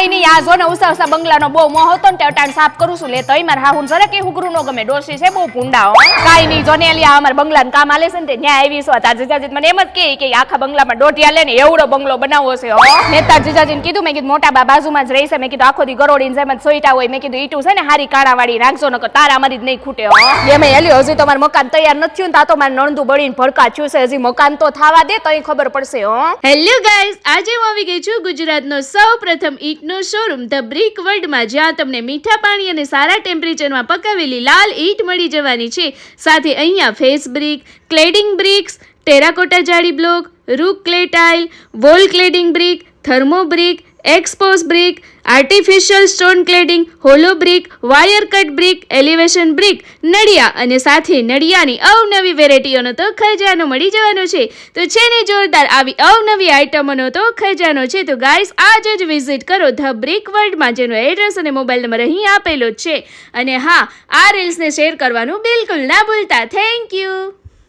કાઈ નહીં આ જો ને ઉસા ઉસા બંગલાનો બહુ મોહ હતો ને તે સાફ કરું છું લે તોય મારા હાહુન સરે કે હુકરું નો ગમે ડોસી છે, બહુ ભૂંડા હો. કાઈ નહીં જો ને આ અમાર બંગલાનું કામ આલે છે ને ત્યાં આવી છો તાર જીજાજી મને એમ જ કે કે આખા બંગલામાં દોઢિયા લે ને એવડો બંગલો બનાવવો છે, હો. મેં તાર જીજાજીને કીધું, મેં કીધું, મોટા બા બાજુમાં જ રહી છે, મેં કીધું, આખો દી ગરોડીને જેમ જ સોઈટા હોય, મેં કીધું, ઈટું છે ને હારી કાળાવાળી રાખજો, નકર તારા મારી જ નહીં ખૂટે, હો. એમે એલી હજી તો મારું મકાન તૈયાર નથી થયું તા તો મારે નણંદુ બળીને ભડકા થયું છે, હજી મકાન તો થવા દે તોય ખબર પડશે, હો. હેલો ગાઈઝ, આજે હું આવી ગઈ છું ગુજરાતનો સૌ પ્રથમ ઈંટનો શોરૂમ ધ બ્રિક વર્લ્ડમાં જ્યાં તમને મીઠા પાણી અને સારા ટેમ્પરેચરમાં પકાવેલી લાલ ઈંટ મળી જવાની છે. સાથે અહીંયા face brick cladding bricks terracotta જાળી block roof clay tile wall cladding brick thermo brick expose brick artificial stone cladding hollow brick wire cut brick elevation brick નડિયા અને સાથે નડિયાની અવનવી વેરાયટીઓનો તો ખજાનો મળી જવાનો છે. તો છે ને જોરદાર આવી અવનવી આઇટમોનો તો ખજાનો છે. તો ગાઈસ આજે જ વિઝિટ કરો ધ બ્રિક વર્લ્ડમાં જેનો એડ્રેસ અને મોબાઈલ નંબર અહીં આપેલો છે. અને હા, આ રીલ્સને શેર કરવાનું બિલકુલ ના ભૂલતા. Thank you